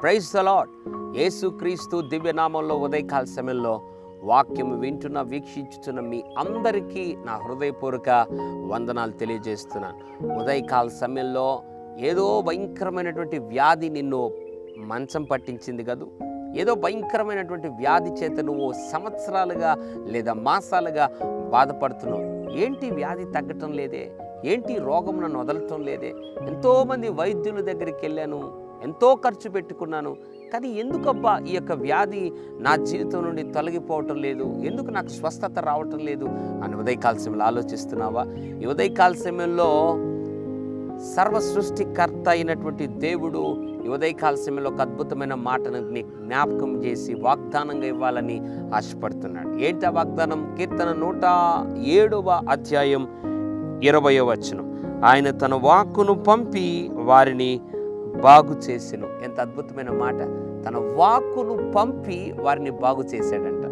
Praise the యేసుక్రీస్తు దివ్యనామంలో ఉదయకాల సమయంలో వాక్యం వింటున్న వీక్షించుతున్న మీ అందరికీ నా హృదయపూర్వక వందనాలు తెలియజేస్తున్నాను. ఉదయకాల సమయంలో ఏదో భయంకరమైనటువంటి వ్యాధి నిన్ను మంచం పట్టించింది కదూ. ఏదో భయంకరమైనటువంటి వ్యాధి చేత నువ్వు సంవత్సరాలుగా లేదా మాసాలుగా బాధపడుతున్నావు. ఏంటి వ్యాధి తగ్గటం లేదే? ఏంటి రోగం నన్ను వదలటం లేదే? ఎంతోమంది వైద్యుల దగ్గరికి వెళ్ళాను ఎంతో ఖర్చు పెట్టుకున్నాను కానీ ఎందుకబ్బా ఈ యొక్క వ్యాధి నా జీవితం నుండి తొలగిపోవటం లేదు? ఎందుకు నాకు స్వస్థత రావటం లేదు? అని ఉదయకాల సమయంలో ఆలోచిస్తున్నావా? ఈ ఉదయకాల సమయంలో సర్వ సృష్టికర్త అయినటువంటి దేవుడు ఉదయకాల సమయంలో ఒక అద్భుతమైన మాటను జ్ఞాపకం చేసి వాగ్దానంగా ఇవ్వాలని ఆశపడుతున్నాడు. ఏంటి ఆ వాగ్దానం? కీర్తన నూట ఏడవ అధ్యాయం ఇరవయో వచనం. ఆయన తన వాక్కును పంపి వారిని బాగు చేసెను. ఎంత అద్భుతమైన మాట. తన వాక్కును పంపి వారిని బాగు చేశాడంట.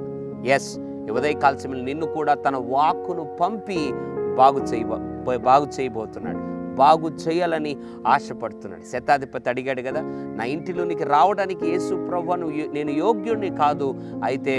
ఎస్ ఉదయకాల సమయంలో నిన్ను కూడా తన వాక్కును పంపి బాగు చేయబో బాగు చేయబోతున్నాడు. బాగు చేయాలని ఆశపడుతున్నాడు. శతాధిపతి అడిగాడు కదా నా ఇంటిలోనికి రావడానికి యేసు ప్రభు నువ్వు నేను యోగ్యుడిని కాదు అయితే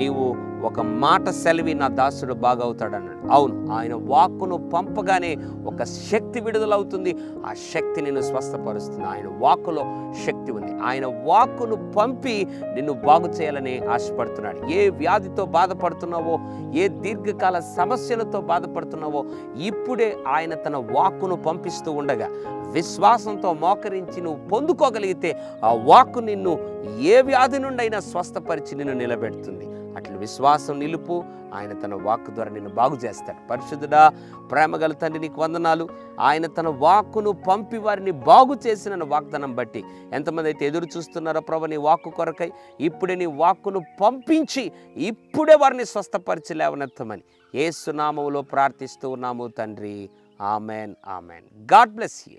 నీవు ఒక మాట సెలవి నా దాసుడు బాగవుతాడు అన్నాడు అవును ఆయన వాక్కును పంపగానే ఒక శక్తి విడుదలవుతుంది. ఆ శక్తి నిన్ను స్వస్థపరుస్తుంది. ఆయన వాక్కులో శక్తి ఉంది. ఆయన వాక్కును పంపి నిన్ను బాగు చేయాలని ఆశపడుతున్నాడు. ఏ వ్యాధితో బాధపడుతున్నావో ఏ దీర్ఘకాల సమస్యలతో బాధపడుతున్నావో ఇప్పుడే ఆయన తన వాక్కును పంపిస్తూ ఉండగా విశ్వాసంతో మోకరించి నువ్వు పొందుకోగలిగితే ఆ వాక్కు నిన్ను ఏ వ్యాధి నుండైనా స్వస్థపరిచి నిన్ను నిలబెడుతుంది. అట్లు విశ్వాసం నిలుపు. ఆయన తన వాక్కు ద్వారా నిన్ను బాగు చేస్తాడు. పరిశుద్ధుడా ప్రేమగల తండ్రి నీకు వందనాలు. ఆయన తన వాక్కును పంపి వారిని బాగు చేసిన వాగ్దానం బట్టి. ఎంతమంది అయితే ఎదురు చూస్తున్నారో ప్రభు నీ వాక్కు కొరకై ఇప్పుడే నీ వాక్కును పంపించి ఇప్పుడే వారిని స్వస్థపరిచి లేవనెత్తమని. ఏసునామములో ప్రార్థిస్తూ ఉన్నాము తండ్రి. Amen amen. God bless you.